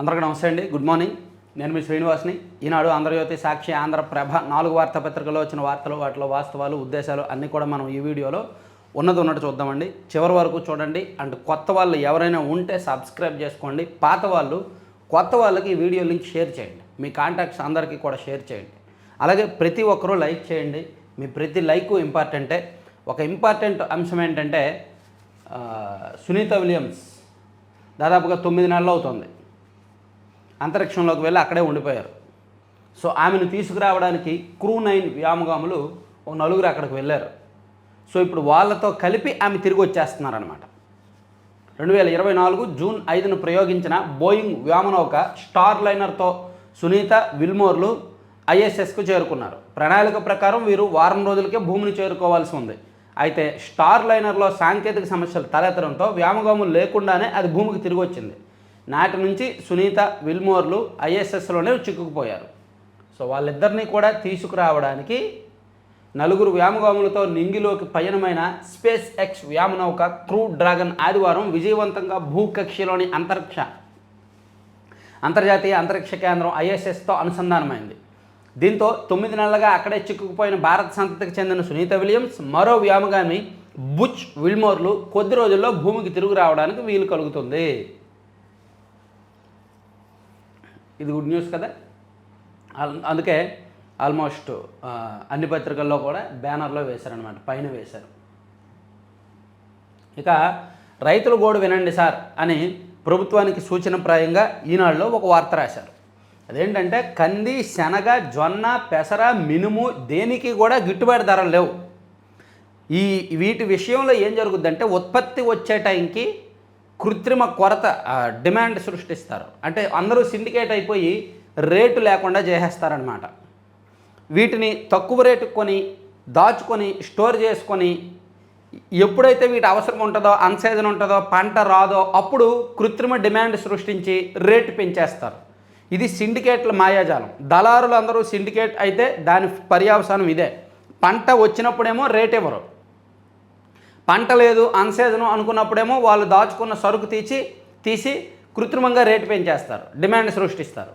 అందరికీ నమస్తే అండి. గుడ్ మార్నింగ్ నేను మీ శ్రీనివాస్ని. ఈనాడు ఆంధ్రజ్యోతి సాక్షి ఆంధ్రప్రభ నాలుగు వార్తాపత్రికలో వచ్చిన వార్తలు వాటిలో వాస్తవాలు ఉద్దేశాలు అన్నీ కూడా మనం ఈ వీడియోలో ఉన్నది ఉన్నట్టు చూద్దామండి. చివరి వరకు చూడండి. అండ్ కొత్త వాళ్ళు ఎవరైనా ఉంటే సబ్స్క్రైబ్ చేసుకోండి. పాత వాళ్ళు కొత్త వాళ్ళకి ఈ వీడియో లింక్ షేర్ చేయండి. మీ కాంటాక్ట్స్ అందరికీ కూడా షేర్ చేయండి. అలాగే ప్రతి ఒక్కరూ లైక్ చేయండి. మీ ప్రతి లైక్ ఇంపార్టెంటే. ఒక ఇంపార్టెంట్ అంశం ఏంటంటే సునీత విలియమ్స్. దాదాపుగా తొమ్మిది నెలలు అవుతుంది. అంతరిక్షంలోకి వెళ్ళి అక్కడే ఉండిపోయారు. సో ఆమెను తీసుకురావడానికి క్రూ నైన్ వ్యామగాములు ఒక నలుగురు అక్కడికి వెళ్ళారు. సో ఇప్పుడు వాళ్ళతో కలిపి ఆమె తిరిగి వచ్చేస్తున్నారనమాట రెండు వేల ఇరవై నాలుగు జూన్ ఐదును ప్రయోగించిన బోయింగ్ వ్యామనౌక స్టార్ లైనర్తో సునీత విల్మోర్లు ఐఎస్ఎస్కు చేరుకున్నారు. ప్రణాళిక ప్రకారం వీరు వారం రోజులకే భూమిని చేరుకోవాల్సి ఉంది. అయితే స్టార్ లైనర్లో సాంకేతిక సమస్యలు తలెత్తడంతో వ్యామగాములు లేకుండానే అది భూమికి తిరిగి వచ్చింది. నాటి నుంచి సునీత విల్మోర్లు ఐఎస్ఎస్లోనే చిక్కుకుపోయారు. సో వాళ్ళిద్దరినీ కూడా తీసుకురావడానికి నలుగురు వ్యామగాములతో నింగిలోకి పయనమైన స్పేస్ ఎక్స్ వ్యామనౌక క్రూ డ్రాగన్ ఆదివారం విజయవంతంగా భూకక్షలోని అంతరిక్ష అంతర్జాతీయ అంతరిక్ష కేంద్రం ఐఎస్ఎస్తో అనుసంధానమైంది. దీంతో తొమ్మిది నెలలుగా అక్కడే చిక్కుకుపోయిన భారత సంతతికి చెందిన సునీత విలియమ్స్ మరో వ్యామగామి బుచ్ విల్మోర్లు కొద్ది రోజుల్లో భూమికి తిరుగు రావడానికి వీలు కలుగుతుంది. ఇది గుడ్ న్యూస్ కదా. అల్- అందుకే ఆల్మోస్ట్ అన్ని పత్రికల్లో కూడా బ్యానర్లో వేశారనమాట పైన వేశారు. ఇక రైతుల గోడు వినండి సార్ అని ప్రభుత్వానికి సూచనప్రాయంగా ఈనాడులో ఒక వార్త రాశారు. అదేంటంటే కంది శనగ జొన్న పెసర మినుము దేనికి కూడా గిట్టుబాటు ధరలు లేవు. ఈ వీటి విషయంలో ఏం జరుగుద్దంటే ఉత్పత్తి వచ్చే టైంకి కృత్రిమ కొరత డిమాండ్ సృష్టిస్తారు. అంటే అందరూ సిండికేట్ అయిపోయి రేటు లేకుండా చేసేస్తారనమాట వీటిని తక్కువ రేటు కొని దాచుకొని స్టోర్ చేసుకొని ఎప్పుడైతే వీటి అవసరం ఉంటుందో అన్సీజన్ ఉంటుందో పంట రాదో అప్పుడు కృత్రిమ డిమాండ్ సృష్టించి రేటు పెంచేస్తారు. ఇది సిండికేట్ల మాయాజాలం. దళారులు అందరూ సిండికేట్ అయితే దాని పర్యావసానం ఇదే. పంట వచ్చినప్పుడేమో రేట్ ఇవ్వరు పంట లేదు అన్సీజను అనుకున్నప్పుడేమో వాళ్ళు దాచుకున్న సరుకు తీసి తీసి కృత్రిమంగా రేటు పెంచేస్తారు డిమాండ్ సృష్టిస్తారు.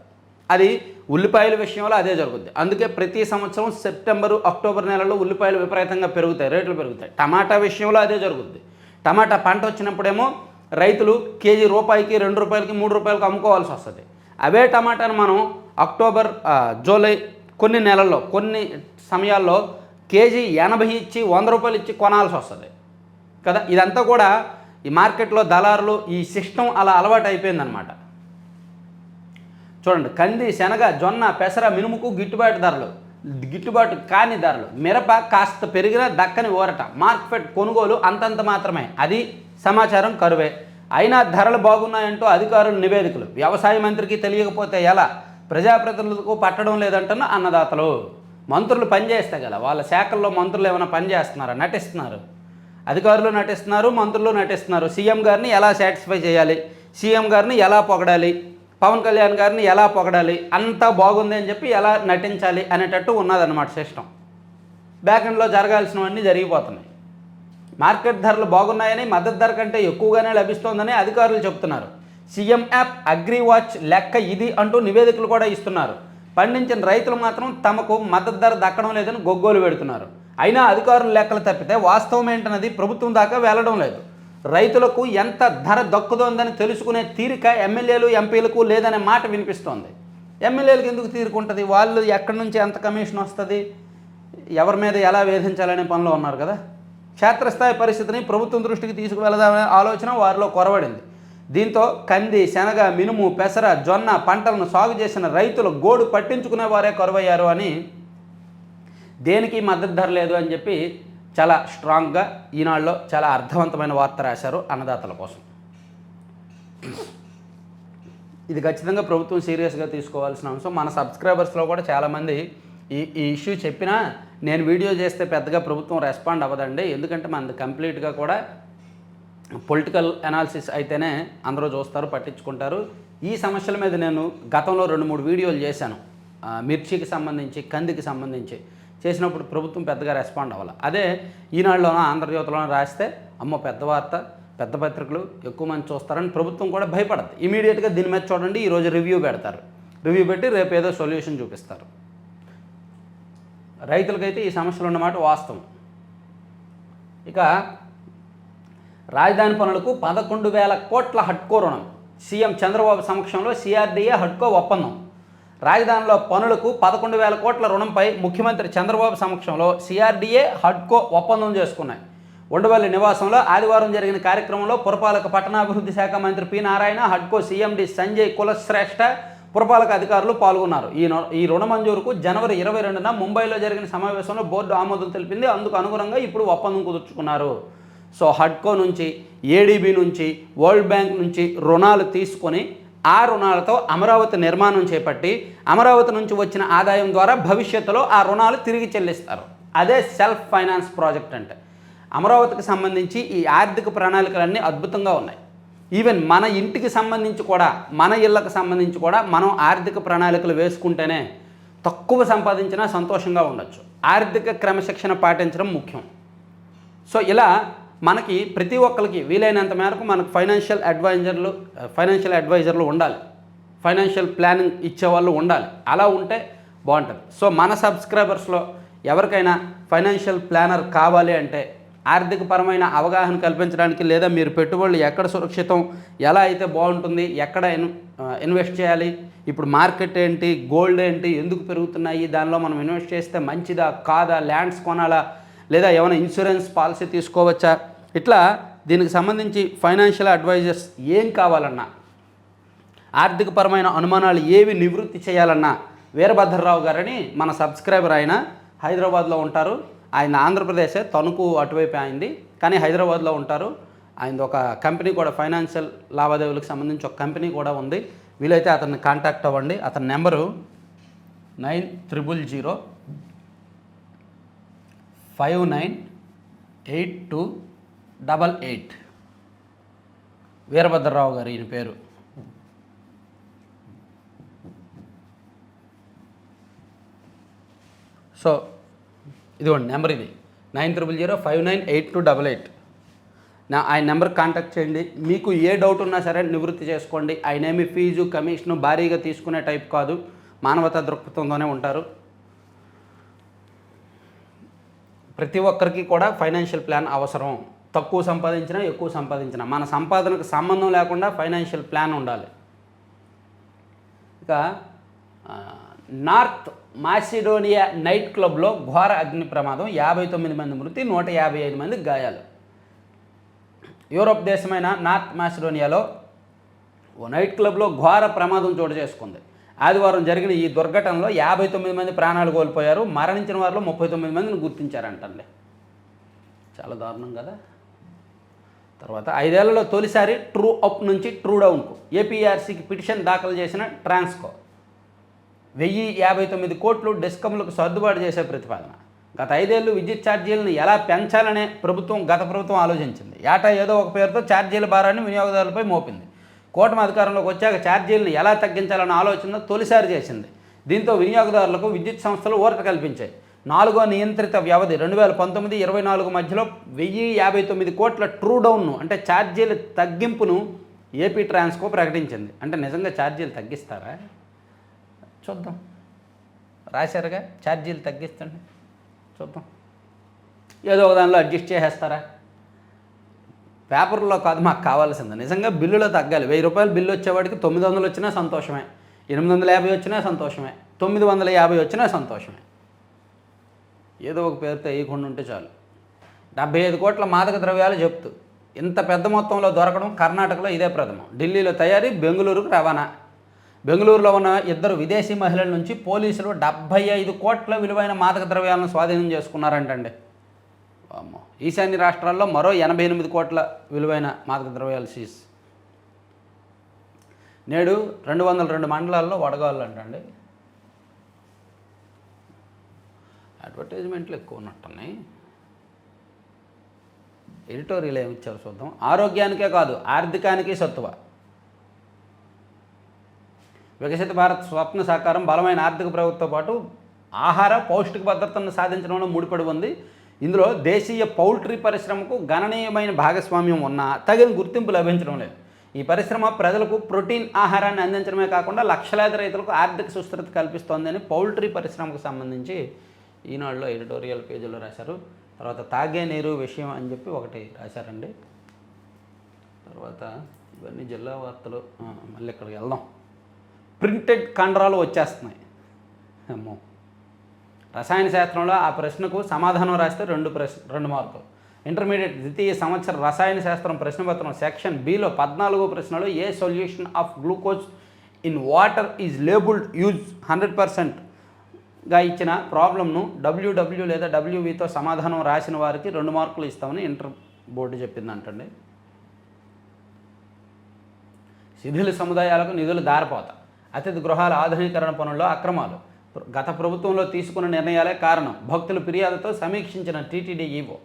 అది ఉల్లిపాయల విషయంలో అదే జరుగుద్ది. అందుకే ప్రతి సంవత్సరం సెప్టెంబరు అక్టోబర్ నెలలో ఉల్లిపాయలు విపరీతంగా పెరుగుతాయి రేట్లు పెరుగుతాయి. టమాటా విషయంలో అదే జరుగుద్ది. టమాటా పంట వచ్చినప్పుడేమో రైతులు కేజీ రూపాయికి రెండు రూపాయలకి మూడు రూపాయలకి అమ్ముకోవాల్సి వస్తుంది. అవే టమాటాను మనం అక్టోబర్ జూలై కొన్ని నెలల్లో కొన్ని సమయాల్లో కేజీ ఎనభై ఇచ్చి వంద రూపాయలు ఇచ్చి కొనాల్సి వస్తుంది. కదా? ఇదంతా కూడా ఈ మార్కెట్లో దళారులు ఈ సిస్టమ్ అలా అలవాటు అయిపోయిందనమాట చూడండి కంది శనగ జొన్న పెసర మినుముకు గిట్టుబాటు ధరలు. గిట్టుబాటు కాని ధరలు. మిరప కాస్త పెరిగిన దక్కని ఊరట. మార్కెట్ కొనుగోలు అంతంత మాత్రమే. అది సమాచారం కరువే. అయినా ధరలు బాగున్నాయంటూ అధికారులు నివేదికలు. వ్యవసాయ మంత్రికి తెలియకపోతే ఎలా? ప్రజాప్రతినిధులకు పట్టడం లేదంటున్న అన్నదాతలు. మంత్రులు పనిచేస్తే కదా? వాళ్ళ శాఖల్లో మంత్రులు ఏమైనా పనిచేస్తున్నారా? నటిస్తున్నారు. అధికారులు నటిస్తున్నారు మంత్రులు నటిస్తున్నారు. సీఎం గారిని ఎలా సాటిస్ఫై చేయాలి? సీఎం గారిని ఎలా పొగడాలి? పవన్ కళ్యాణ్ గారిని ఎలా పొగడాలి? అంతా బాగుంది అని చెప్పి ఎలా నటించాలి అనేటట్టు ఉన్నదన్నమాట సిస్టమ్ బ్యాక్ ఎండ్లో జరగాల్సినవన్నీ జరిగిపోతున్నాయి. మార్కెట్ ధరలు బాగున్నాయని మద్దతు ధర కంటే ఎక్కువగానే లభిస్తోందని అధికారులు చెబుతున్నారు సీఎం యాప్ అగ్రి వాచ్ లెక్క ఇది అంటూ నివేదికలు కూడా ఇస్తున్నారు. పండించిన రైతులు మాత్రం తమకు మద్దతు ధర దక్కడం లేదని గొగ్గోలు పెడుతున్నారు. అయినా అధికారుల లెక్కలు తప్పితే వాస్తవం ఏంటన్నది ప్రభుత్వం దాకా వెళ్ళడం లేదు. రైతులకు ఎంత ధర దక్కుతోందని తెలుసుకునే తీరిక ఎమ్మెల్యేలు ఎంపీలకు లేదనే మాట వినిపిస్తోంది. ఎమ్మెల్యేలకు ఎందుకు తీరుకుంటుంది వాళ్ళు ఎక్కడి నుంచి ఎంత కమిషన్ వస్తుంది? ఎవరి మీద ఎలా వేధించాలనే పనిలో ఉన్నారు కదా. క్షేత్రస్థాయి పరిస్థితిని ప్రభుత్వం దృష్టికి తీసుకువెళదామనే ఆలోచన వారిలో కొరవడింది. దీంతో కంది శనగ మినుము పెసర జొన్న పంటలను సాగు చేసిన రైతులు గోడు పట్టించుకునే వారే కొరవయ్యారు అని దేనికి మద్దతు ధర లేదు అని చెప్పి చాలా స్ట్రాంగ్గా ఈనాడులో చాలా అర్థవంతమైన వార్త రాశారు అన్నదాతల కోసం. ఇది ఖచ్చితంగా ప్రభుత్వం సీరియస్గా తీసుకోవాల్సిన అంశం. మన సబ్స్క్రైబర్స్లో కూడా చాలామంది ఈ ఈ ఇష్యూ చెప్పినా నేను వీడియో చేస్తే పెద్దగా ప్రభుత్వం రెస్పాండ్ అవ్వదండి. ఎందుకంటే మనది కంప్లీట్గా కూడా పొలిటికల్ అనాలిసిస్ అయితేనే అందరూ చూస్తారు పట్టించుకుంటారు. ఈ సమస్యల మీద నేను గతంలో రెండు మూడు వీడియోలు చేశాను. మిర్చికి సంబంధించి కందికి సంబంధించి. చేసినప్పుడు ప్రభుత్వం పెద్దగా రెస్పాండ్ అవ్వాలి. అదే ఈనాడులోనో ఆంధ్రజ్యోతిలోనో రాస్తే అమ్మ పెద్ద వార్త పెద్ద పత్రికలు ఎక్కువ మంది చూస్తారని ప్రభుత్వం కూడా భయపడదు. ఇమీడియట్గా దీని మీద చూడండి ఈరోజు రివ్యూ పెడతారు. రివ్యూ పెట్టి రేపు ఏదో సొల్యూషన్ చూపిస్తారు. రైతులకైతే ఈ సమస్యలు ఉన్నమాట వాస్తవం. ఇక రాజధాని పనులకు పదకొండు వేల కోట్ల హడ్కో రుణం. సీఎం చంద్రబాబు సమక్షంలో సిఆర్డీఏ హడ్కో ఒప్పందం. రాజధానిలో పనులకు పదకొండు వేల కోట్ల రుణంపై ముఖ్యమంత్రి చంద్రబాబు సమక్షంలో సిఆర్డీఏ హడ్కో ఒప్పందం చేసుకున్నాయి. ఉండవల్లి నివాసంలో ఆదివారం జరిగిన కార్యక్రమంలో పురపాలక పట్టణాభివృద్ధి శాఖ మంత్రి పి నారాయణ హడ్కో సీఎండి సంజయ్ కులశ్రేష్ఠ పురపాలక అధికారులు పాల్గొన్నారు. ఈ ఈ రుణ మంజూరుకు జనవరి ఇరవై రెండున ముంబైలో జరిగిన సమావేశంలో బోర్డు ఆమోదం తెలిపింది. అందుకు అనుగుణంగా ఇప్పుడు ఒప్పందం కుదుర్చుకున్నారు. సో హడ్కో నుంచి ఏడీబీ నుంచి వరల్డ్ బ్యాంక్ నుంచి రుణాలు తీసుకొని ఆ రుణాలతో అమరావతి నిర్మాణం చేపట్టి అమరావతి నుంచి వచ్చిన ఆదాయం ద్వారా భవిష్యత్తులో ఆ రుణాలు తిరిగి చెల్లిస్తారు. అదే సెల్ఫ్ ఫైనాన్స్ ప్రాజెక్ట్ అంటే. అమరావతికి సంబంధించి ఈ ఆర్థిక ప్రణాళికలన్నీ అద్భుతంగా ఉన్నాయి. ఈవెన్ మన ఇంటికి సంబంధించి కూడా మన ఇళ్ళకు సంబంధించి కూడా మనం ఆర్థిక ప్రణాళికలు వేసుకుంటేనే తక్కువ సంపాదించినా సంతోషంగా ఉండొచ్చు. ఆర్థిక క్రమశిక్షణ పాటించడం ముఖ్యం. సో ఇలా మనకి ప్రతి ఒక్కరికి వీలైనంత మేరకు మనకు ఫైనాన్షియల్ అడ్వైజర్లు ఫైనాన్షియల్ అడ్వైజర్లు ఉండాలి. ఫైనాన్షియల్ ప్లానింగ్ ఇచ్చేవాళ్ళు ఉండాలి. అలా ఉంటే బాగుంటుంది. సో మన సబ్స్క్రైబర్స్లో ఎవరికైనా ఫైనాన్షియల్ ప్లానర్ కావాలి అంటే ఆర్థికపరమైన అవగాహన కల్పించడానికి లేదా మీరు పెట్టుబడులు ఎక్కడ సురక్షితం ఎలా అయితే బాగుంటుంది ఎక్కడ ఇన్ ఇన్వెస్ట్ చేయాలి ఇప్పుడు మార్కెట్ ఏంటి గోల్డ్ ఏంటి ఎందుకు పెరుగుతున్నాయి దానిలో మనం ఇన్వెస్ట్ చేస్తే మంచిదా కాదా ల్యాండ్స్ కొనాలా లేదా ఏమైనా ఇన్సూరెన్స్ పాలసీ తీసుకోవచ్చా ఇట్లా దీనికి సంబంధించి ఫైనాన్షియల్ అడ్వైజర్స్ ఏం కావాలన్నా ఆర్థికపరమైన అనుమానాలు ఏవి నివృత్తి చేయాలన్నా వీరభద్రరావు గారని మన సబ్స్క్రైబర్ ఆయన హైదరాబాద్లో ఉంటారు. ఆయన ఆంధ్రప్రదేశే తణుకు అటువైపు అయింది కానీ హైదరాబాద్లో ఉంటారు. ఆయన ఒక కంపెనీ కూడా ఫైనాన్షియల్ లావాదేవీలకు సంబంధించి ఒక కంపెనీ కూడా ఉంది. వీలైతే అతన్ని కాంటాక్ట్ అవ్వండి. అతని number nine triple zero five nine eight two double eight. Veerabhadrarao గారు ఈయన పేరు. సో ఇదిగోండి నెంబర్ ఇది. Nine triple zero five nine eight two double eight. నా ఆయన నెంబర్ కాంటాక్ట్ చేయండి. మీకు ఏ డౌట్ ఉన్నా సరే నివృత్తి చేసుకోండి. ఆయన ఏమి ఫీజు కమిషను భారీగా తీసుకునే టైప్ కాదు. మానవతా దృక్పథంతోనే ఉంటారు. ప్రతి ఒక్కరికి కూడా ఫైనాన్షియల్ ప్లాన్ అవసరం. తక్కువ సంపాదించినా ఎక్కువ సంపాదించినా. మన సంపాదనకు సంబంధం లేకుండా ఫైనాన్షియల్ ప్లాన్ ఉండాలి. ఇక నార్త్ మాసిడోనియా నైట్ క్లబ్లో ఘోర అగ్ని ప్రమాదం. యాభై తొమ్మిది మంది మృతి నూట యాభై ఐదు మంది గాయాలు. యూరోప్ దేశమైన నార్త్ మాసిడోనియాలో ఓ నైట్ క్లబ్లో ఘోర ప్రమాదం చోటు చేసుకుంది. ఆదివారం జరిగిన ఈ దుర్ఘటనలో యాభై తొమ్మిది మంది ప్రాణాలు కోల్పోయారు. మరణించిన వారిలో ముప్పై తొమ్మిది మందిని గుర్తించారంటండి. చాలా దారుణం కదా? తర్వాత ఐదేళ్ళలో తొలిసారి ట్రూ అప్ నుంచి ట్రూ డౌన్కు ఏపీఆర్సీకి పిటిషన్ దాఖలు చేసిన ట్రాన్స్కో. వెయ్యి యాభై తొమ్మిది కోట్లు డిస్కమ్లకు సర్దుబాటు చేసే ప్రతిపాదన. గత ఐదేళ్ళు విద్యుత్ ఛార్జీలను ఎలా పెంచాలనే ప్రభుత్వం గత ప్రభుత్వం ఆలోచించింది. ఏటా ఏదో ఒక పేరుతో ఛార్జీల భారాన్ని వినియోగదారులపై మోపింది. కూటమి అధికారంలోకి వచ్చాక ఛార్జీలను ఎలా తగ్గించాలన్న ఆలోచన తొలిసారి చేసింది. దీంతో వినియోగదారులకు విద్యుత్ సంస్థలు ఊరట కల్పించాయి. నాలుగో నియంత్రిత వ్యవధి రెండు వేల పంతొమ్మిది ఇరవై నాలుగు మధ్యలో వెయ్యి యాభై తొమ్మిది కోట్ల ట్రూ డౌన్ను అంటే ఛార్జీల తగ్గింపును ఏపీ ట్రాన్స్కో ప్రకటించింది. అంటే నిజంగా ఛార్జీలు తగ్గిస్తారా? చూద్దాం. రాశారుగా? ఛార్జీలు తగ్గిస్తండి చూద్దాం. ఏదో ఒక దానిలో అడ్జస్ట్ చేసేస్తారా? పేపర్లో కాదు మాకు కావాల్సింది. నిజంగా బిల్లులో తగ్గాలి. వెయ్యి రూపాయలు బిల్లు వచ్చేవాడికి తొమ్మిది వందలు వచ్చినా సంతోషమే. ఎనిమిది వందల యాభై వచ్చినా సంతోషమే. తొమ్మిది వందల యాభై వచ్చినా సంతోషమే. ఏదో ఒక పేరుతో వేయకుండా ఉంటే చాలు. డెబ్బై ఐదు కోట్ల మాదక ద్రవ్యాలు చెప్తూ ఇంత పెద్ద మొత్తంలో దొరకడం కర్ణాటకలో ఇదే ప్రథమం. ఢిల్లీలో తయారీ బెంగళూరుకు రవాణా. బెంగళూరులో ఉన్న ఇద్దరు విదేశీ మహిళల నుంచి పోలీసులు డెబ్బై ఐదు కోట్ల విలువైన మాదక ద్రవ్యాలను స్వాధీనం చేసుకున్నారంటండి. అమ్మో ఈశాన్య రాష్ట్రాల్లో మరో ఎనభై ఎనిమిది కోట్ల విలువైన మాదక ద్రవ్యాలు సీజ్. నేడు రెండు వందల రెండు మండలాల్లో వడగాళ్ళు అంటండి. అడ్వర్టైజ్మెంట్లు ఎక్కువ ఉన్నట్టున్నాయి ఎడిటోరియల్ ఏమి ఇచ్చారు చూద్దాం. ఆరోగ్యానికే కాదు ఆర్థికానికి సత్తువ. వికసిత భారత్ స్వప్న సాకారం బలమైన ఆర్థిక ప్రభుత్వంతో పాటు ఆహార పౌష్టిక భద్రతను సాధించడంలో ముడిపడి ఉంది. ఇందులో దేశీయ పౌల్ట్రీ పరిశ్రమకు గణనీయమైన భాగస్వామ్యం ఉన్నా తగిన గుర్తింపు లభించడం లేదు. ఈ పరిశ్రమ ప్రజలకు ప్రోటీన్ ఆహారాన్ని అందించడమే కాకుండా లక్షలాది రైతులకు ఆర్థిక సుస్థిరత కల్పిస్తోందని పౌల్ట్రీ పరిశ్రమకు సంబంధించి ఈనాడులో ఎడిటోరియల్ పేజీలో రాశారు. తర్వాత తాగే నీరు విషయం అని చెప్పి ఒకటి రాశారండి. తర్వాత ఇవన్నీ జిల్లా వార్తలు. మళ్ళీ ఇక్కడికి వెళ్దాం. ప్రింటెడ్ కండరాలు వచ్చేస్తున్నాయి. అమ్మో. రసాయన శాస్త్రంలో ఆ ప్రశ్నకు సమాధానం రాస్తే రెండు ప్రశ్న రెండు మార్కులు. ఇంటర్మీడియట్ ద్వితీయ సంవత్సర రసాయన శాస్త్రం ప్రశ్నపత్రం సెక్షన్ బిలో పద్నాలుగో ప్రశ్నలో A solution of glucose in water is labelled use hundred percent గా ఇచ్చిన ప్రాబ్లంను డబ్ల్యూడబ్ల్యూ లేదా డబ్ల్యూవితో సమాధానం రాసిన వారికి రెండు మార్కులు ఇస్తామని ఇంటర్ బోర్డు చెప్పిందంటండి. శిథిల సముదాయాలకు నిధులు దారిపోత. అతిథి గృహాల ఆధునీకరణ పనుల్లో అక్రమాలు. గత ప్రభుత్వంలో తీసుకున్న నిర్ణయాలే కారణం. భక్తుల ఫిర్యాదుతో సమీక్షించిన టీటీడీ ఈవో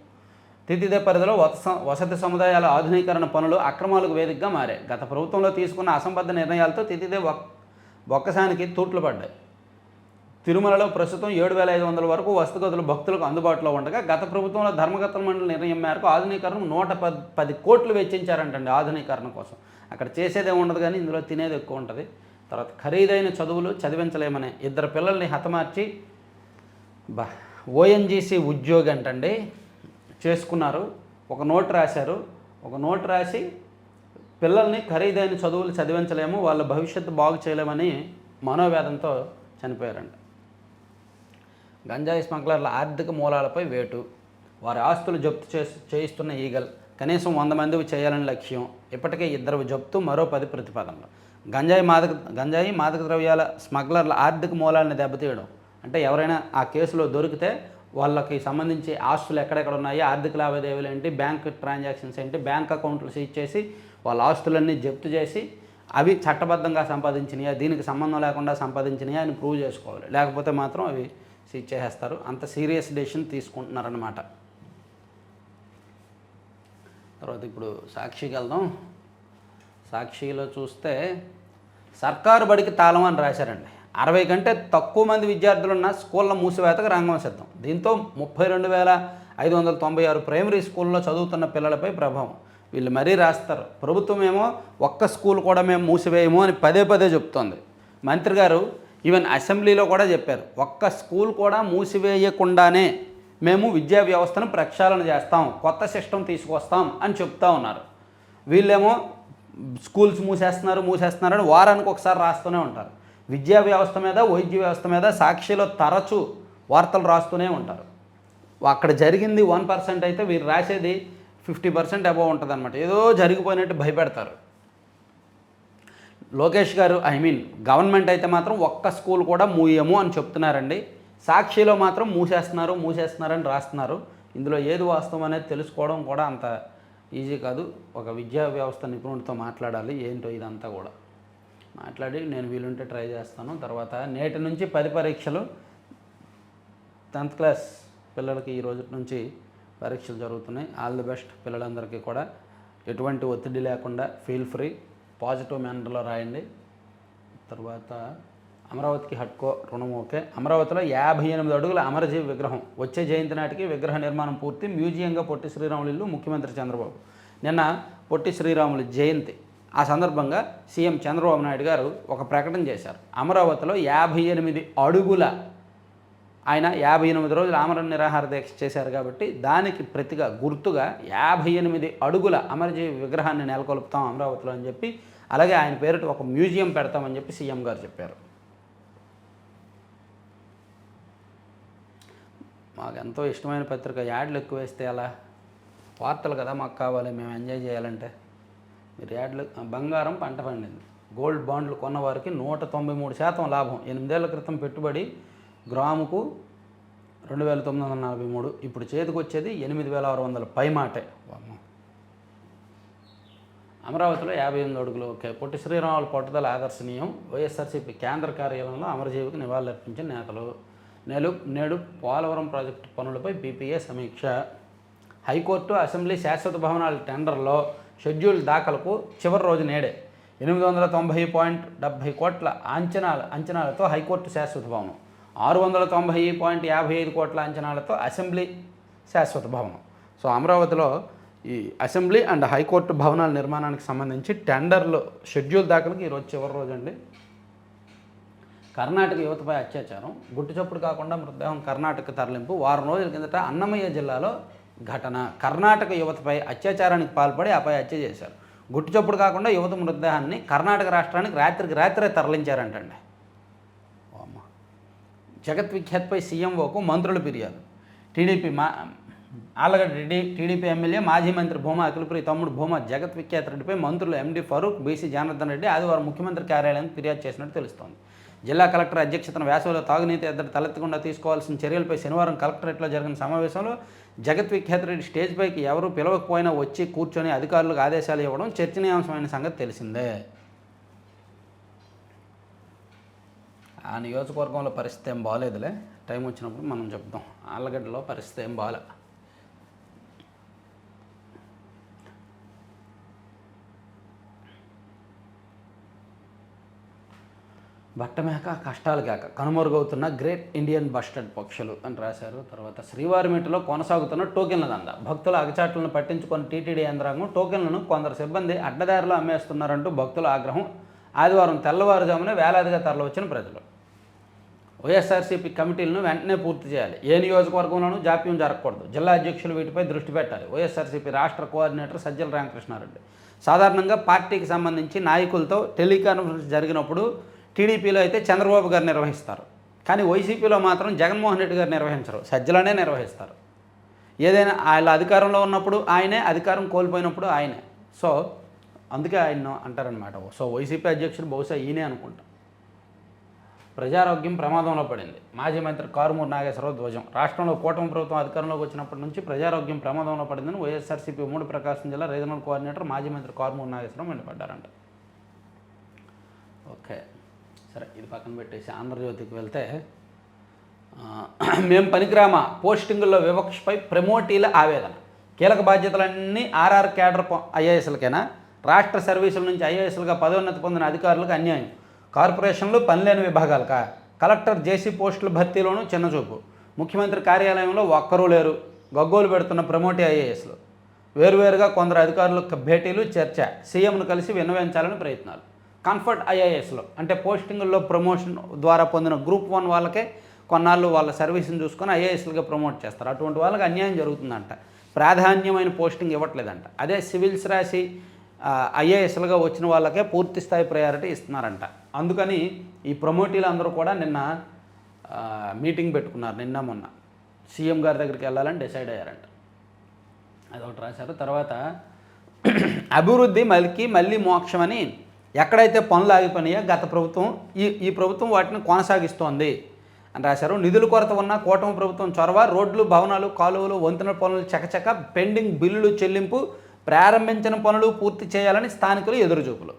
తితిదే పరిధిలో వస వసతి సముదాయాల ఆధునీకరణ పనులు అక్రమాలకు వేదికగా మారాయి. గత ప్రభుత్వంలో తీసుకున్న అసంబద్ధ నిర్ణయాలతో తితిదే ఒక్కసానికి తూట్లు పడ్డాయి. తిరుమలలో ప్రస్తుతం ఏడు వేల ఐదు వందల వరకు వస్తుగతులు భక్తులకు అందుబాటులో ఉండగా గత ప్రభుత్వంలో ధర్మగత మండలి నిర్ణయం మేరకు ఆధునీకరణ నూట పది పది కోట్లు వెచ్చించారంటండి ఆధునీకరణ కోసం. అక్కడ చేసేదే ఉండదు కానీ ఇందులో తినేది ఎక్కువ ఉంటుంది. తర్వాత ఖరీదైన చదువులు చదివించలేమనే ఇద్దరు పిల్లల్ని హతమార్చి బా ఓఎన్జీసీ ఉద్యోగి అంటండి చేసుకున్నారు. ఒక నోట్ రాశారు. ఒక నోట్ రాసి పిల్లల్ని ఖరీదైన చదువులు చదివించలేము వాళ్ళ భవిష్యత్తు బాగు చేయలేమని మనోవేదంతో చనిపోయారంట. గంజాయి స్మగ్లర్ల ఆర్థిక మూలాలపై వేటు. వారి ఆస్తులు జప్తు చేయిస్తున్న ఈగల్ కనీసం వంద మందివి చేయాలని లక్ష్యం. ఇప్పటికే ఇద్దరు జప్తు మరో పది ప్రతిపాదనలు. గంజాయి మాదక గంజాయి మాదక ద్రవ్యాల స్మగ్లర్ల ఆర్థిక మూలాలను దెబ్బతీయడం. అంటే ఎవరైనా ఆ కేసులో దొరికితే వాళ్ళకి సంబంధించి ఆస్తులు ఎక్కడెక్కడ ఉన్నాయి ఆర్థిక లావాదేవీలు ఏంటి బ్యాంక్ ట్రాన్సాక్షన్స్ ఏంటి బ్యాంక్ అకౌంట్లు సీజ్ చేసి వాళ్ళ ఆస్తులన్నీ జప్తు చేసి అవి చట్టబద్ధంగా సంపాదించినాయా దీనికి సంబంధం లేకుండా సంపాదించినాయా అని ప్రూవ్ చేసుకోవాలి. లేకపోతే మాత్రం అవి సీజ్ చేసేస్తారు. అంత సీరియస్ డెసిషన్ తీసుకుంటున్నారనమాట తర్వాత ఇప్పుడు సాక్షికి వెళ్దాం. సాక్షిలో చూస్తే సర్కారు బడికి తాళం అని రాశారండి. అరవై కంటే తక్కువ మంది విద్యార్థులున్న స్కూళ్ళ మూసివేతకు రంగం సిద్ధం. దీంతో ముప్పై రెండు వేల ఐదు వందల తొంభై ఆరు ప్రైమరీ స్కూల్లో చదువుతున్న పిల్లలపై ప్రభావం. వీళ్ళు మరీ రాస్తారు. ప్రభుత్వం ఏమో ఒక్క స్కూల్ కూడా మేము మూసివేయము అని పదే పదే చెప్తోంది. మంత్రి గారు ఈవెన్ అసెంబ్లీలో కూడా చెప్పారు. ఒక్క స్కూల్ కూడా మూసివేయకుండానే మేము విద్యా వ్యవస్థను ప్రక్షాళన చేస్తాం కొత్త సిస్టమ్ తీసుకొస్తాం అని చెప్తా ఉన్నారు. వీళ్ళేమో స్కూల్స్ మూసేస్తున్నారు మూసేస్తున్నారు అని వారానికి ఒకసారి రాస్తూనే ఉంటారు. విద్యా వ్యవస్థ మీద వైద్య వ్యవస్థ మీద సాక్షిలో తరచూ వార్తలు రాస్తూనే ఉంటారు. అక్కడ జరిగింది వన్ పర్సెంట్ అయితే వీరు రాసేది ఫిఫ్టీ పర్సెంట్ అబవ్ ఉంటుంది అనమాట ఏదో జరిగిపోయినట్టు భయపెడతారు. లోకేష్ గారు ఐ మీన్ గవర్నమెంట్ అయితే మాత్రం ఒక్క స్కూల్ కూడా మూయము అని చెప్తున్నారండి. సాక్షిలో మాత్రం మూసేస్తున్నారు మూసేస్తున్నారని రాస్తున్నారు. ఇందులో ఏది వాస్తవం అనేది తెలుసుకోవడం కూడా అంత ఈజీ కాదు. ఒక విద్యా వ్యవస్థ నిపుణుడితో మాట్లాడాలి ఏంటో ఇదంతా కూడా. మాట్లాడి నేను వీలుంటే ట్రై చేస్తాను. తర్వాత నేటి నుంచి పది పరీక్షలు టెన్త్ క్లాస్ పిల్లలకి ఈ రోజు నుంచి పరీక్షలు జరుగుతున్నాయి. ఆల్ ది బెస్ట్ పిల్లలందరికీ కూడా. ఎటువంటి ఒత్తిడి లేకుండా ఫీల్ ఫ్రీ పాజిటివ్ మేనర్లో రాయండి. తర్వాత అమరావతికి హట్కో రుణం ఓకే. అమరావతిలో యాభై ఎనిమిది అడుగుల అమరజీవి విగ్రహం. వచ్చే జయంతి నాటికి విగ్రహ నిర్మాణం పూర్తి. మ్యూజియంగా పొట్టి శ్రీరాములు ఇల్లు ముఖ్యమంత్రి చంద్రబాబు. నిన్న పొట్టి శ్రీరాములు జయంతి. ఆ సందర్భంగా సీఎం చంద్రబాబు నాయుడు గారు ఒక ప్రకటన చేశారు. అమరావతిలో యాభై ఎనిమిది అడుగుల ఆయన యాభై ఎనిమిది రోజులు ఆమరణ నిరాహార దీక్ష చేశారు కాబట్టి దానికి ప్రతిగా గుర్తుగా యాభై ఎనిమిది అడుగుల అమరజీవి విగ్రహాన్ని నెలకొల్పుతాం అమరావతిలో అని చెప్పి అలాగే ఆయన పేరిట ఒక మ్యూజియం పెడతామని చెప్పి సీఎం గారు చెప్పారు. మాకు ఎంతో ఇష్టమైన పత్రిక యాడ్లు ఎక్కువ వేస్తే ఎలా? వార్తలు కదా మాకు కావాలి మేము ఎంజాయ్ చేయాలంటే. మీరు యాడ్లు బంగారం పంట పండింది. గోల్డ్ బాండ్లు కొన్నవారికి నూట తొంభై మూడు శాతం లాభం. ఎనిమిదేళ్ళ క్రితం పెట్టుబడి గ్రాముకు రెండు వేల తొమ్మిది వందల నలభై మూడు. ఇప్పుడు చేతికి వచ్చేది ఎనిమిది వేల ఆరు వందల పై మాటే. అమరావతిలో యాభై ఎనిమిది అడుగులు. ఓకే. పొట్టి శ్రీరాముల పట్టుదల ఆదర్శనీయం. వైఎస్ఆర్సీపీ కేంద్ర కార్యాలయంలో అమరజీవికి నివాళులర్పించిన నేతలు నేడు నేడు పోలవరం ప్రాజెక్టు పనులపై బీపీఏ సమీక్ష. హైకోర్టు అసెంబ్లీ శాశ్వత భవనాల టెండర్లో షెడ్యూల్ దాఖలకు చివరి రోజు నేడే. ఎనిమిది వందల తొంభై పాయింట్ డెబ్భై కోట్ల అంచనాల అంచనాలతో హైకోర్టు శాశ్వత భవనం. ఆరు వందల తొంభై పాయింట్ యాభై ఐదు కోట్ల అంచనాలతో అసెంబ్లీ శాశ్వత భవనం. సో అమరావతిలో ఈ అసెంబ్లీ అండ్ హైకోర్టు భవనాల నిర్మాణానికి సంబంధించి టెండర్లు షెడ్యూల్ దాఖలకి ఈరోజు చివరి రోజు అండి. కర్ణాటక యువతపై అత్యాచారం గుట్టు చప్పుడు కాకుండా మృతదేహం కర్ణాటక తరలింపు వారం రోజుల కిందట అన్నమయ్య జిల్లాలో ఘటన. కర్ణాటక యువతపై అత్యాచారానికి పాల్పడి ఆపై హత్య చేశారు. గుట్టు చప్పుడు కాకుండా యువత మృతదేహాన్ని కర్ణాటక రాష్ట్రానికి రాత్రికి రాత్రే తరలించారంటండి. జగత్విఖ్యాత్పై సీఎంఓకు మంత్రుల ఫిర్యాదు. టీడీపీ మా ఆలగడ్డ రెడ్డి టీడీపీ ఎమ్మెల్యే మాజీ మంత్రి భూమా అఖిలప్రియ తమ్ముడు భూమా జగత్ విఖ్యాత్ రెడ్డిపై మంత్రులు ఎండి ఫరూక్ బీసీ జనార్దన్ రెడ్డి ఆదివారం ముఖ్యమంత్రి కార్యాలయానికి ఫిర్యాదు చేసినట్టు తెలుస్తోంది. జిల్లా కలెక్టర్ అధ్యక్షతన వేసవిలో తాగునీతి ఇద్దరు తలెత్తకుండా తీసుకోవాల్సిన చర్యలపై శనివారం కలెక్టరేట్లో జరిగిన సమావేశంలో జగత్ విఖ్యాత్ రెడ్డి స్టేజ్ పైకి ఎవరు పిలవకపోయినా వచ్చి కూర్చొని అధికారులకు ఆదేశాలు ఇవ్వడం చర్చనీయాంశమైన సంగతి తెలిసిందే. ఆ నియోజకవర్గంలో పరిస్థితి ఏం బాగాలేదులే టైం వచ్చినప్పుడు మనం చెప్దాం. ఆళ్ళగడ్డలో పరిస్థితి ఏం బాగాలే బట్టమేక కష్టాలు కాక. కనుమరుగవుతున్న గ్రేట్ ఇండియన్ బస్టెడ్ పక్షులు అని రాశారు. తర్వాత శ్రీవారిమెట్టులో కొనసాగుతున్న టోకెన్ల దంద భక్తుల అగచాట్లను పట్టించుకొని టీటీడీ యంత్రాంగం టోకెన్లను కొందరు సిబ్బంది అడ్డదారిలో అమ్మేస్తున్నారంటూ భక్తుల ఆగ్రహం ఆదివారం తెల్లవారుజామున వేలాదిగా తరలివచ్చిన ప్రజలు. వైఎస్ఆర్సీపీ కమిటీలను వెంటనే పూర్తి చేయాలి. ఏ నియోజకవర్గంలోనూ జాప్యం జరగకూడదు. జిల్లా అధ్యక్షులు వీటిపై దృష్టి పెట్టాలి. వైఎస్ఆర్సీపీ రాష్ట్ర కోఆర్డినేటర్ సజ్జల రామకృష్ణారెడ్డి. సాధారణంగా పార్టీకి సంబంధించి నాయకులతో టెలికాన్ఫరెన్స్ జరిగినప్పుడు టీడీపీలో అయితే చంద్రబాబు గారు నిర్వహిస్తారు. కానీ వైసీపీలో మాత్రం జగన్మోహన్ రెడ్డి గారు నిర్వహించరు. సజ్జలనే నిర్వహిస్తారు. ఏదైనా ఆయన అధికారంలో ఉన్నప్పుడు ఆయనే అధికారం కోల్పోయినప్పుడు ఆయనే. సో అందుకే ఆయన అంటారనమాట సో వైసీపీ అధ్యక్షుడు బహుశా ఈయనే అనుకుంటా. ప్రజారోగ్యం ప్రమాదంలో పడింది. మాజీ మంత్రి కారుమూరు నాగేశ్వరరావు ధ్వజం. రాష్ట్రంలో కూటమి ప్రభుత్వం అధికారంలోకి వచ్చినప్పటి నుంచి ప్రజారోగ్యం ప్రమాదంలో పడిందని వైఎస్ఆర్సీపీ ఉమ్మడి ప్రకాశం జిల్లా రీజనల్ కోఆర్డినేటర్ మాజీ మంత్రి కారుమూరు నాగేశ్వరరావు మండిపడ్డారంట. ఓకే. సరే ఇది పక్కన పెట్టేసి ఆంధ్రజ్యోతికి వెళ్తే మేము మేం పనికిరామా పోస్టింగుల్లో వివక్షపై ప్రమోటీల ఆవేదన. కీలక బాధ్యతలన్నీ ఆర్ఆర్ క్యాడర్ ఐఏఎస్లకేనా? రాష్ట్ర సర్వీసుల నుంచి ఐఏఎస్లుగా పదోన్నతి పొందిన అధికారులకు అన్యాయం. కార్పొరేషన్లు పనిలేని విభాగాలకా కలెక్టర్ జేసీ పోస్టుల భర్తీలోనూ చిన్నచూపు. ముఖ్యమంత్రి కార్యాలయంలో ఒక్కరూ లేరు. గగ్గోలు పెడుతున్న ప్రమోటీ ఐఏఎస్లు. వేరువేరుగా కొందరు అధికారులకు భేటీలు చర్చ. సీఎంను కలిసి విన్నవించాలని ప్రయత్నాలు. కంఫర్ట్ ఐఏఎస్లో అంటే పోస్టింగుల్లో ప్రమోషన్ ద్వారా పొందిన గ్రూప్ వన్ వాళ్ళకే కొన్నాళ్ళు వాళ్ళ సర్వీస్ని చూసుకొని ఐఏఎస్లుగా ప్రమోట్ చేస్తారు. అటువంటి వాళ్ళకి అన్యాయం జరుగుతుందంట. ప్రాధాన్యమైన పోస్టింగ్ ఇవ్వట్లేదంట. అదే సివిల్స్ రాసి ఐఏఎస్లుగా వచ్చిన వాళ్ళకే పూర్తి స్థాయి ప్రయారిటీ ఇస్తున్నారంట. అందుకని ఈ ప్రమోటీలు అందరూ కూడా నిన్న మీటింగ్ పెట్టుకున్నారు నిన్న మొన్న. సీఎం గారి దగ్గరికి వెళ్ళాలని డిసైడ్ అయ్యారంట. అదొకటి రాశారు. తర్వాత అభివృద్ధి మళ్ళీ మళ్ళీ మోక్షం అని ఎక్కడైతే పనులు ఆగిపోయినాయో గత ప్రభుత్వం ఈ ఈ ప్రభుత్వం వాటిని కొనసాగిస్తోంది అని రాశారు. నిధుల కొరత ఉన్న కూటమి ప్రభుత్వం చొరవ రోడ్లు భవనాలు కాలువలు వంతెన పనులు చకచక పెండింగ్ బిల్లులు చెల్లింపు ప్రారంభించిన పనులు పూర్తి చేయాలని స్థానికులు ఎదురుచూపులు.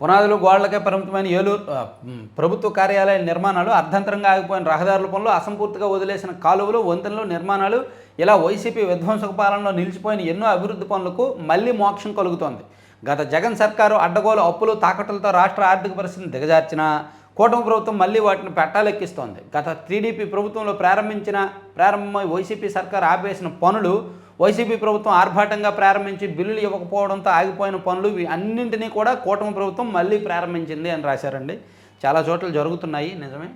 పునాదులు గోడలకే పరిమితమైన ఏలూరు ప్రభుత్వ కార్యాలయ నిర్మాణాలు అర్ధంతరంగా ఆగిపోయిన రహదారుల పనులు అసంపూర్తిగా వదిలేసిన కాలువలు వంతెనలు నిర్మాణాలు ఇలా వైసీపీ విధ్వంసక పాలనలో నిలిచిపోయిన ఎన్నో అభివృద్ధి పనులకు మళ్ళీ మోక్షం కలుగుతోంది. గత జగన్ సర్కారు అడ్డగోలు అప్పులు తాకట్టులతో రాష్ట్ర ఆర్థిక పరిస్థితిని దిగజార్చిన కూటమి ప్రభుత్వం మళ్ళీ వాటిని పెట్టాలెక్కిస్తోంది. గత టీడీపీ ప్రభుత్వంలో ప్రారంభించిన ప్రారంభమై వైసీపీ సర్కారు ఆపేసిన పనులు వైసీపీ ప్రభుత్వం ఆర్భాటంగా ప్రారంభించి బిల్లులు ఇవ్వకపోవడంతో ఆగిపోయిన పనులు ఇవి అన్నింటినీ కూడా కూటమి ప్రభుత్వం మళ్ళీ ప్రారంభించింది అని రాశారండి. చాలా చోట్ల జరుగుతున్నాయి నిజమే.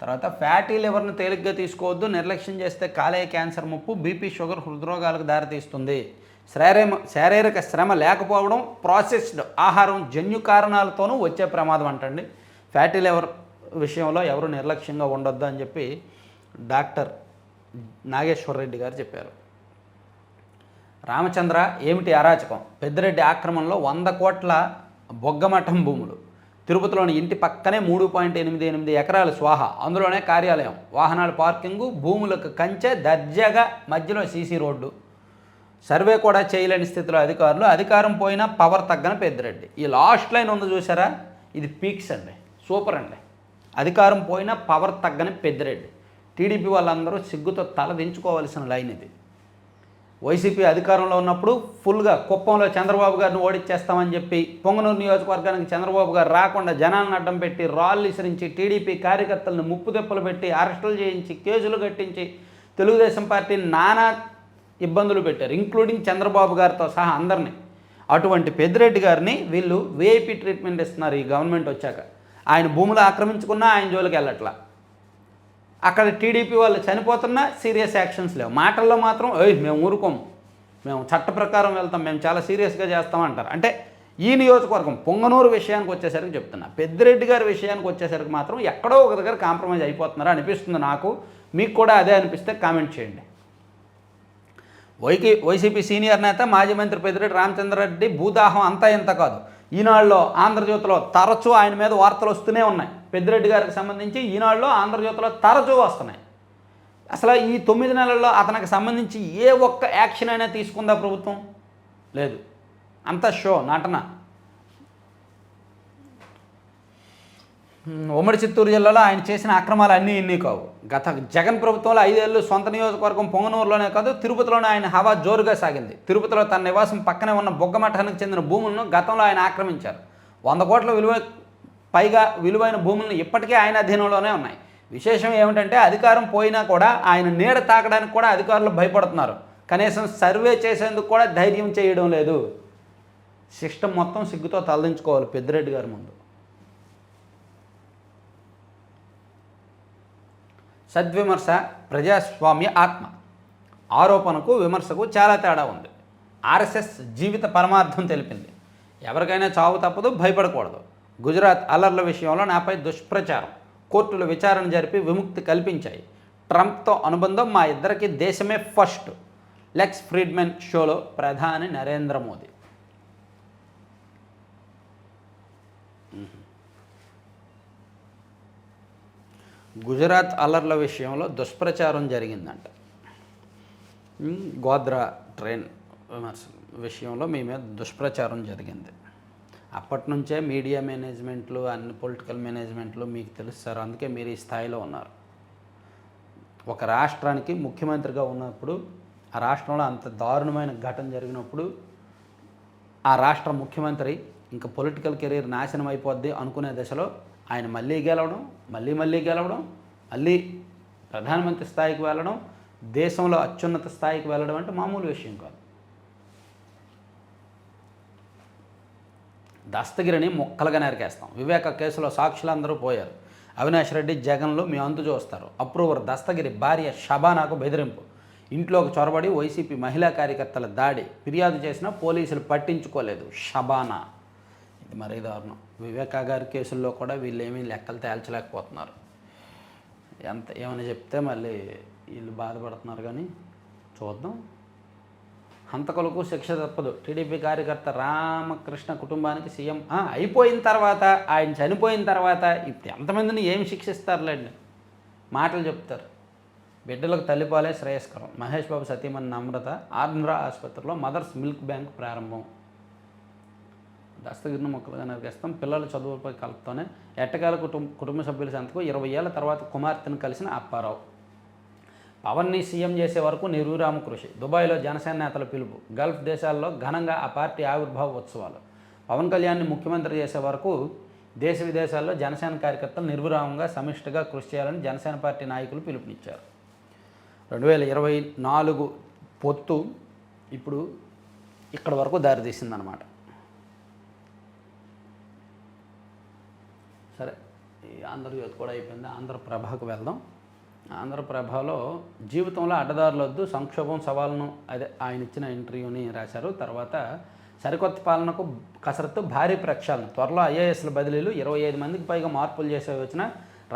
తర్వాత ఫ్యాటీ లివర్ను తేలిగ్గా తీసుకోవద్దు నిర్లక్ష్యం చేస్తే కాలేయ క్యాన్సర్ ముప్పు బీపీ షుగర్ హృద్రోగాలకు దారితీస్తుంది. శారీర శారీరక శ్రమ లేకపోవడం ప్రాసెస్డ్ ఆహారం జన్యు కారణాలతోనూ వచ్చే ప్రమాదం అంటండి. ఫ్యాటీ లివర్ విషయంలో ఎవరు నిర్లక్ష్యంగా ఉండొద్దు అని చెప్పి డాక్టర్ నాగేశ్వర రెడ్డి గారు చెప్పారు. రామచంద్ర ఏమిటి అరాచకం? పెద్దిరెడ్డి ఆక్రమణలో వంద కోట్ల బొగ్గమఠం భూములు. తిరుపతిలోని ఇంటి పక్కనే మూడు పాయింట్ ఎనిమిది ఎనిమిది ఎకరాలు స్వాహ. అందులోనే కార్యాలయం. వాహనాల పార్కింగు భూములకు కంచె దర్జాగా మధ్యలో సీసీ రోడ్డు. సర్వే కూడా చేయలేని స్థితిలో అధికారులు. అధికారం పోయినా పవర్ తగ్గన పెద్దిరెడ్డి. ఈ లాస్ట్ లైన్ ఉంది చూసారా ఇది పీక్స్ అండి. సూపర్ అండి. అధికారం పోయినా పవర్ తగ్గని పెద్దిరెడ్డి. టీడీపీ వాళ్ళందరూ సిగ్గుతో తల దించుకోవాల్సిన లైన్ ఇది. వైసీపీ అధికారంలో ఉన్నప్పుడు ఫుల్గా కుప్పంలో చంద్రబాబు గారిని ఓడిచ్చేస్తామని చెప్పి పొంగనూరు నియోజకవర్గానికి చంద్రబాబు గారు రాకుండా జనాలను అడ్డం పెట్టి రాళ్ళు ఇసిరించి టీడీపీ కార్యకర్తలను ముప్పుదెప్పలు పెట్టి అరెస్టులు చేయించి కేసులు కట్టించి తెలుగుదేశం పార్టీ నానా ఇబ్బందులు పెట్టారు ఇంక్లూడింగ్ చంద్రబాబు గారితో సహా అందరినీ. అటువంటి పెద్దిరెడ్డి గారిని వీళ్ళు విఐపి ట్రీట్మెంట్ ఇస్తున్నారు ఈ గవర్నమెంట్ వచ్చాక. ఆయన భూములు ఆక్రమించుకున్నా ఆయన జోలికి వెళ్ళట్లా. అక్కడ టీడీపీ వాళ్ళు చనిపోతున్నా సీరియస్ యాక్షన్స్ లేవు. మాటల్లో మాత్రం ఏయ్ మేము ఊరుకోము మేము చట్ట ప్రకారం వెళ్తాం. మేము చాలా సీరియస్గా చేస్తాం అంటారు. అంటే ఈ నియోజకవర్గం పొంగనూరు విషయానికి వచ్చేసరికి చెప్తున్నా. పెద్దిరెడ్డి గారి విషయానికి వచ్చేసరికి మాత్రం ఎక్కడో ఒక దగ్గర కాంప్రమైజ్ అయిపోతున్నారా అనిపిస్తుంది నాకు. మీకు కూడా అదే అనిపిస్తే కామెంట్ చేయండి. వైకి వైసీపీ సీనియర్ నేత మాజీ మంత్రి పెద్దిరెడ్డి రామచంద్రారెడ్డి భూదాహం అంతా ఇంత కాదు. ఈనాళ్ళలో ఆంధ్రజ్యోతిలో తరచూ ఆయన మీద వార్తలు వస్తూనే ఉన్నాయి. పెద్దిరెడ్డి గారికి సంబంధించి ఈనాడులో ఆంధ్రజ్యోతిలో తరచూ వస్తున్నాయి. అసలు ఈ తొమ్మిది నెలల్లో అతనికి సంబంధించి ఏ ఒక్క యాక్షన్ అయినా తీసుకుందా ప్రభుత్వం? లేదు. అంత షో నటన. ఉమ్మడి చిత్తూరు జిల్లాలో ఆయన చేసిన అక్రమాలు అన్నీ ఇన్ని కావు. గత జగన్ ప్రభుత్వంలో ఐదేళ్ళు సొంత నియోజకవర్గం పొంగనూరులోనే కాదు తిరుపతిలోనే ఆయన హవా జోరుగా సాగింది. తిరుపతిలో తన నివాసం పక్కనే ఉన్న బొగ్గమఠానికి చెందిన భూములను గతంలో ఆయన ఆక్రమించారు. వంద కోట్ల విలువ పైగా విలువైన భూములను ఇప్పటికే ఆయన అధీనంలోనే ఉన్నాయి. విశేషం ఏమిటంటే అధికారం పోయినా కూడా ఆయన నీడ తాకడానికి కూడా అధికారులు భయపడుతున్నారు. కనీసం సర్వే చేసేందుకు కూడా ధైర్యం చేయడం లేదు. సిస్టమ్ మొత్తం సిగ్గుతో తలదించుకోవాలి పెద్దిరెడ్డి గారి ముందు. సద్విమర్శ ప్రజాస్వామ్య ఆత్మ. ఆరోపణకు విమర్శకు చాలా తేడా ఉంది. ఆర్ఎస్ఎస్ జీవిత పరమార్థం తెలిపింది. ఎవరికైనా చావు తప్పదు భయపడకూడదు. గుజరాత్ అల్లర్ల విషయంలో నాపై దుష్ప్రచారం. కోర్టులు విచారణ జరిపి విముక్తి కల్పించాయి. ట్రంప్తో అనుబంధం మా ఇద్దరికి దేశమే ఫస్ట్ లెక్స్ ఫ్రీడ్మెన్ షోలో ప్రధాని నరేంద్ర మోదీ. గుజరాత్ అల్లర్ల విషయంలో దుష్ప్రచారం జరిగిందంట. గోద్రా ట్రైన్ విమర్శ విషయంలో మీ మీద దుష్ప్రచారం జరిగింది. అప్పటి నుంచే మీడియా మేనేజ్మెంట్లు అన్ని పొలిటికల్ మేనేజ్మెంట్లు మీకు తెలుస్తారు. అందుకే మీరు ఈ స్థాయిలో ఉన్నారు. ఒక రాష్ట్రానికి ముఖ్యమంత్రిగా ఉన్నప్పుడు ఆ రాష్ట్రంలో అంత దారుణమైన ఘటన జరిగినప్పుడు ఆ రాష్ట్ర ముఖ్యమంత్రి ఇంకా పొలిటికల్ కెరీర్ నాశనం అయిపోద్ది అనుకునే దశలో ఆయన మళ్ళీ గెలవడం మళ్ళీ మళ్ళీ గెలవడం మళ్ళీ ప్రధానమంత్రి స్థాయికి వెళ్ళడం దేశంలో అత్యున్నత స్థాయికి వెళ్ళడం అంటే మామూలు విషయం కాదు. దస్తగిరిని ముక్కలుగా నరికేస్తాం. వివేక కేసులో సాక్షులందరూ పోయారు. అవినాష్ రెడ్డి జగన్లు మీ అంతు చూస్తారు. అప్రూవర్ దస్తగిరి భార్య షబానాకు బెదిరింపు. ఇంట్లోకి చొరబడి వైసీపీ మహిళా కార్యకర్తల దాడి. ఫిర్యాదు చేసినా పోలీసులు పట్టించుకోలేదు. షబానా. ఇది మరీ దారుణం. వివేకా గారి కేసుల్లో కూడా వీళ్ళు ఏమీ లెక్కలు తేల్చలేకపోతున్నారు. ఎంత ఏమైనా చెప్తే మళ్ళీ వీళ్ళు బాధపడుతున్నారు కానీ చూద్దాం. హంతకులకు శిక్ష తప్పదు. టీడీపీ కార్యకర్త రామకృష్ణ కుటుంబానికి సీఎం అయిపోయిన తర్వాత ఆయన చనిపోయిన తర్వాత ఇప్పుడు ఎంతమందిని ఏమి శిక్షిస్తారులేండి? మాటలు చెప్తారు. బిడ్డలకు తల్లిపాలే శ్రేయస్కరం. మహేష్ బాబు సతీమన్ నమ్రత ఆంధ్ర ఆసుపత్రిలో మదర్స్ మిల్క్ బ్యాంక్ ప్రారంభం. దస్తగిరిన మొక్కలుగా నరికేస్తాం. పిల్లల చదువులపై కలుపుతూనే ఎట్టకాల కుటుంబ కుటుంబ సభ్యుల సంతకు ఇరవై ఏళ్ళ తర్వాత కుమార్తెను కలిసిన అప్పారావు. పవన్ని సీఎం చేసే వరకు నిరూరామ కృషి. దుబాయ్లో జనసేన నేతల పిలుపు. గల్ఫ్ దేశాల్లో ఘనంగా ఆ పార్టీ ఆవిర్భావ ఉత్సవాలు. పవన్ కళ్యాణ్ని ముఖ్యమంత్రి చేసే వరకు దేశ విదేశాల్లో జనసేన కార్యకర్తలు నిర్విరామంగా సమిష్టిగా కృషి చేయాలని జనసేన పార్టీ నాయకులు పిలుపునిచ్చారు. రెండు వేల ఇరవై నాలుగు పొత్తు ఇప్పుడు ఇక్కడ వరకు దారితీసిందనమాట సరే ఈ ఆంధ్రజ్యోతి కూడా అయిపోయింది. ఆంధ్రప్రభకు వెళ్దాం. ఆంధ్రప్రభలో జీవితంలో అడ్డదారులు వద్దు సంక్షోభం సవాళ్ళను అదే ఆయన ఇచ్చిన ఇంటర్వ్యూని రాశారు. తర్వాత సరికొత్త పాలనకు కసరత్తు భారీ ప్రక్షాళన. త్వరలో ఐఏఎస్ల బదిలీలు ఇరవై ఐదు మందికి పైగా మార్పులు చేసే వచ్చిన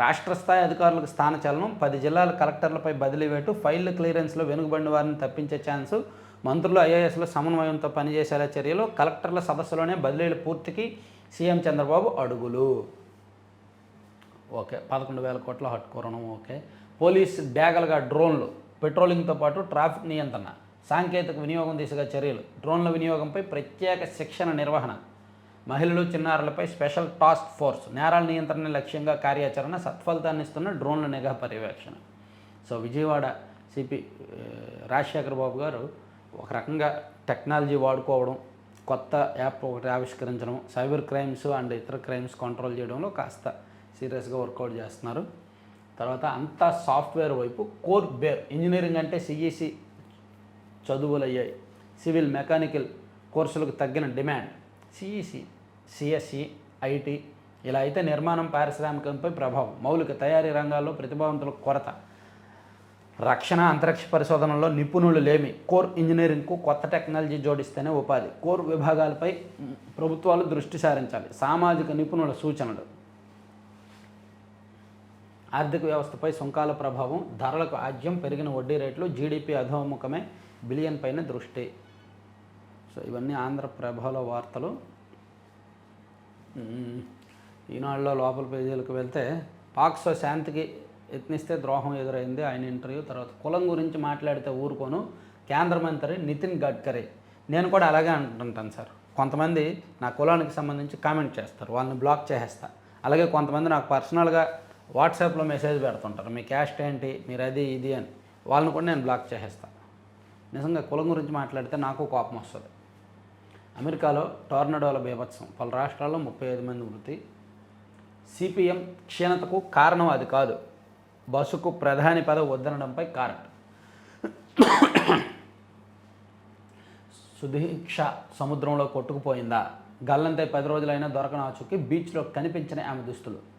రాష్ట్ర స్థాయి అధికారులకు స్థానచలనం పది జిల్లాల కలెక్టర్లపై బదిలీ వేటు ఫైల్ క్లియరెన్స్లో వెనుకబడిన వారిని తప్పించే ఛాన్సు మంత్రులు ఐఏఎస్లో సమన్వయంతో పనిచేసేలా చర్యలు కలెక్టర్ల సదస్సులోనే బదిలీల పూర్తికి సీఎం చంద్రబాబు అడుగులు. ఓకే పదకొండు వేల కోట్ల హట్టుకోవడం ఓకే. పోలీస్ బ్యాగలుగా డ్రోన్లు పెట్రోలింగ్తో పాటు ట్రాఫిక్ నియంత్రణ సాంకేతిక వినియోగం దిశగా చర్యలు. డ్రోన్ల వినియోగంపై ప్రత్యేక శిక్షణ నిర్వహణ. మహిళలు చిన్నారులపై స్పెషల్ టాస్క్ ఫోర్స్ నేరాల నియంత్రణ లక్ష్యంగా కార్యాచరణ సత్ఫలితాన్ని ఇస్తున్న డ్రోన్ల నిఘా పర్యవేక్షణ. సో విజయవాడ సిపి రాజశేఖర్ రాజశేఖర బాబు గారు ఒక రకంగా టెక్నాలజీ వాడుకోవడం కొత్త యాప్ ఒకటి ఆవిష్కరించడం సైబర్ క్రైమ్స్ అండ్ ఇతర క్రైమ్స్ కంట్రోల్ చేయడంలో కాస్త సీరియస్గా వర్కౌట్ చేస్తున్నారు. తర్వాత అంతా సాఫ్ట్వేర్ వైపు కోర్ బేర్ ఇంజనీరింగ్ అంటే సిఈసి చదువులు అయ్యాయి సివిల్ మెకానికల్ కోర్సులకు తగ్గిన డిమాండ్. సిఈసి సిఎస్సి ఐటీ ఇలా అయితే నిర్మాణం పారిశ్రామికంపై ప్రభావం. మౌలిక తయారీ రంగాల్లో ప్రతిభావంతుల కొరత. రక్షణ అంతరిక్ష పరిశోధనలో నిపుణులు లేమి. కోర్ ఇంజనీరింగ్కు కొత్త టెక్నాలజీ జోడిస్తేనే ఉపాధి. కోర్ విభాగాలపై ప్రభుత్వాలు దృష్టి సారించాలి. సామాజిక నిపుణుల సూచనలు. ఆర్థిక వ్యవస్థపై సుంకాల ప్రభావం ధరలకు ఆజ్యం పెరిగిన వడ్డీ రేట్లు జీడిపి అధోముఖమే బిలియన్ పైన దృష్టి. సో ఇవన్నీ ఆంధ్రప్రభలో వార్తలు. ఈనాడులో లోపల పేజీలకు వెళ్తే పాక్సో శాంతికి యత్నిస్తే ద్రోహం ఎదురైంది ఆయన ఇంటర్వ్యూ తర్వాత. కులం గురించి మాట్లాడితే ఊరుకోను కేంద్ర మంత్రి నితిన్ గడ్కరీ. నేను కూడా అలాగే అంటుంటాను సార్. కొంతమంది నా కులానికి సంబంధించి కామెంట్ చేస్తారు వాళ్ళని బ్లాక్ చేసేస్తా. అలాగే కొంతమంది నాకు పర్సనల్గా వాట్సాప్లో మెసేజ్ పెడుతుంటారు మీ క్యాస్ట్ ఏంటి? మీరు అది ఇది అని. వాళ్ళని కూడా నేను బ్లాక్ చేసేస్తాను నిజంగా కులం గురించి మాట్లాడితే నాకు కోపం వస్తుంది. అమెరికాలో టోర్నడోల బీభత్సం. పలు రాష్ట్రాల్లో ముప్పై ఐదు మంది మృతి. సిపిఎం క్షీణతకు కారణం అది కాదు. బస్సుకు ప్రధాని పదవి వద్దనడంపై కారణం సుదీక్ష సముద్రంలో కొట్టుకుపోయిందా? గల్లంతే పది రోజులైనా దొరకన ఆచుకి బీచ్లో కనిపించిన ఆమె దుస్తులు.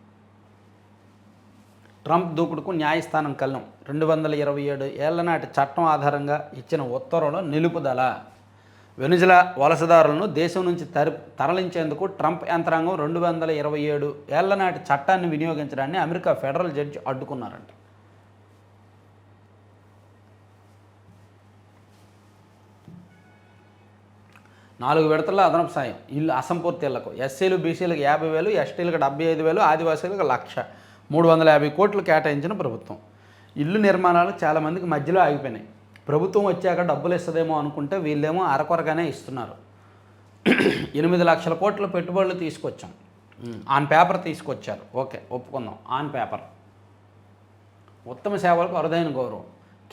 ట్రంప్ దూకుడుకు న్యాయస్థానం కళ్ళం రెండు వందల ఇరవై ఏడు ఏళ్ళనాటి చట్టం ఆధారంగా ఇచ్చిన ఉత్తర్వుల నిలుపుదల. వెనుజులా వలసదారులను దేశం నుంచి తరి తరలించేందుకు ట్రంప్ యంత్రాంగం రెండు వందల ఇరవై ఏడు ఏళ్ళనాటి చట్టాన్ని వినియోగించడాన్ని అమెరికా ఫెడరల్ జడ్జి అడ్డుకున్నారంట. నాలుగు విడతల్లో అదనపు సాయం. ఇల్లు అసంపూర్తి ఇళ్ళకు. ఎస్సీలు బీసీలకు యాభై వేలు ఎస్టీలకు డెబ్బై ఐదు వేలు ఆదివాసీలకు లక్ష. మూడు వందల యాభై కోట్లు కేటాయించిన ప్రభుత్వం. ఇల్లు నిర్మాణాలు చాలామందికి మధ్యలో ఆగిపోయినాయి. ప్రభుత్వం వచ్చాక డబ్బులు ఇస్తుందేమో అనుకుంటే వీళ్ళేమో అరకొరగానే ఇస్తున్నారు. ఎనిమిది లక్షల కోట్ల పెట్టుబడులు తీసుకొచ్చాం. ఆన్ పేపర్ తీసుకొచ్చారు. ఓకే ఒప్పుకుందాం. On paper. ఉత్తమ సేవలకు అరుదైన గౌరవం.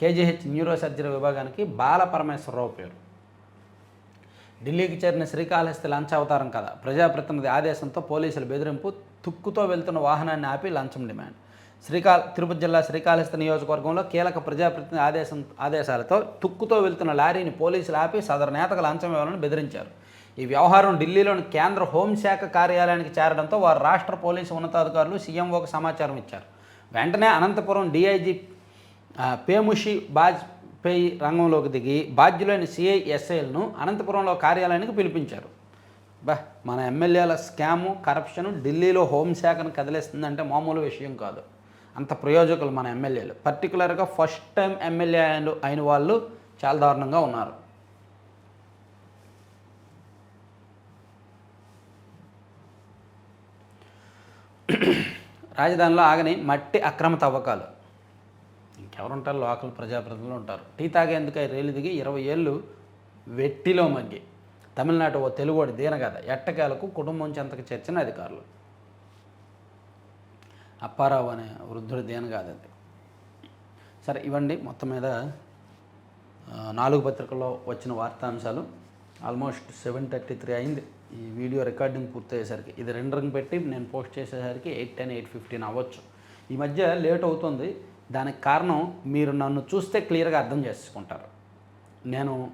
కేజీహెచ్ న్యూరో సర్జరీ విభాగానికి బాల పరమేశ్వరరావు పేరు. ఢిల్లీకి చేరిన శ్రీకాళహస్తి లంచావతారం కదా ప్రజాప్రతినిధి ఆదేశంతో పోలీసులు బెదిరింపు తుక్కుతో వెళ్తున్న వాహనాన్ని ఆపి లంచం డిమాండ్. శ్రీకాళ తిరుపతి జిల్లా శ్రీకాళహస్తి నియోజకవర్గంలో కీలక ప్రజాప్రతినిధి ఆదేశం ఆదేశాలతో తుక్కుతో వెళ్తున్న లారీని పోలీసులు ఆపి సదరు నేతకు లంచం ఇవ్వాలని బెదిరించారు. ఈ వ్యవహారం ఢిల్లీలోని కేంద్ర హోంశాఖ కార్యాలయానికి చేరడంతో వారు రాష్ట్ర పోలీసు ఉన్నతాధికారులు సీఎంఓకు సమాచారం ఇచ్చారు. వెంటనే అనంతపురం డీఐజీ పేముషి బాజ్ బాజ్పేయి రంగంలోకి దిగి బాధ్యులైన సిఐ ఎస్ఐలను అనంతపురంలో కార్యాలయానికి పిలిపించారు. బా మన ఎమ్మెల్యేల స్కాము కరప్షన్ ఢిల్లీలో హోంశాఖను కదిలేస్తుందంటే మామూలు విషయం కాదు. అంత ప్రయోజకులు మన ఎమ్మెల్యేలు. పర్టికులర్గా ఫస్ట్ టైం ఎమ్మెల్యే అయిన వాళ్ళు చాలా దారుణంగా ఉన్నారు. రాజధానిలో ఆగని మట్టి అక్రమ తవ్వకాలు. ఎవరుంటారు లోకల్ ప్రజాప్రతినిధులు ఉంటారు. టీ తాగేందుకై రైలు దిగి ఇరవై ఏళ్ళు వెట్టిలో మగ్గి. తమిళనాడు ఓ తెలుగువాడి దీనగాథ ఎట్టకేలకు కుటుంబం చెంతకు చేర్చిన అధికారులు. అప్పారావు అనే వృద్ధుడి దీనగాథ అది. సరే ఇవ్వండి మొత్తం మీద నాలుగు పత్రికల్లో వచ్చిన వార్తాంశాలు. ఆల్మోస్ట్ సెవెన్ థర్టీ త్రీ అయింది. ఈ వీడియో రికార్డింగ్ పూర్తయ్యేసరికి ఇది రెండరింగ్ పెట్టి నేను పోస్ట్ చేసేసరికి ఎయిట్ టెన్ ఎయిట్ ఫిఫ్టీన్ అవ్వచ్చు. ఈ మధ్య లేట్ అవుతుంది. దానికి కారణం మీరు నన్ను చూస్తే క్లియర్గా అర్థం చేసుకుంటారు. నేను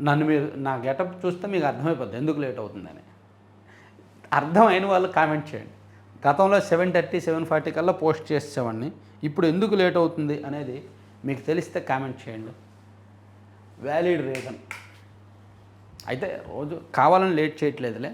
నన్ను మీరు నా గెటప్ చూస్తే మీకు అర్థమైపోద్ది ఎందుకు లేట్ అవుతుందని. అర్థమైన వాళ్ళు కామెంట్ చేయండి. గతంలో సెవెన్ థర్టీ సెవెన్ ఫార్టీ కల్లా పోస్ట్ చేసేవాడిని. ఇప్పుడు ఎందుకు లేట్ అవుతుంది అనేది మీకు తెలిస్తే కామెంట్ చేయండి. Valid reason. అయితే రోజు కావాలని లేట్ చేయట్లేదులే.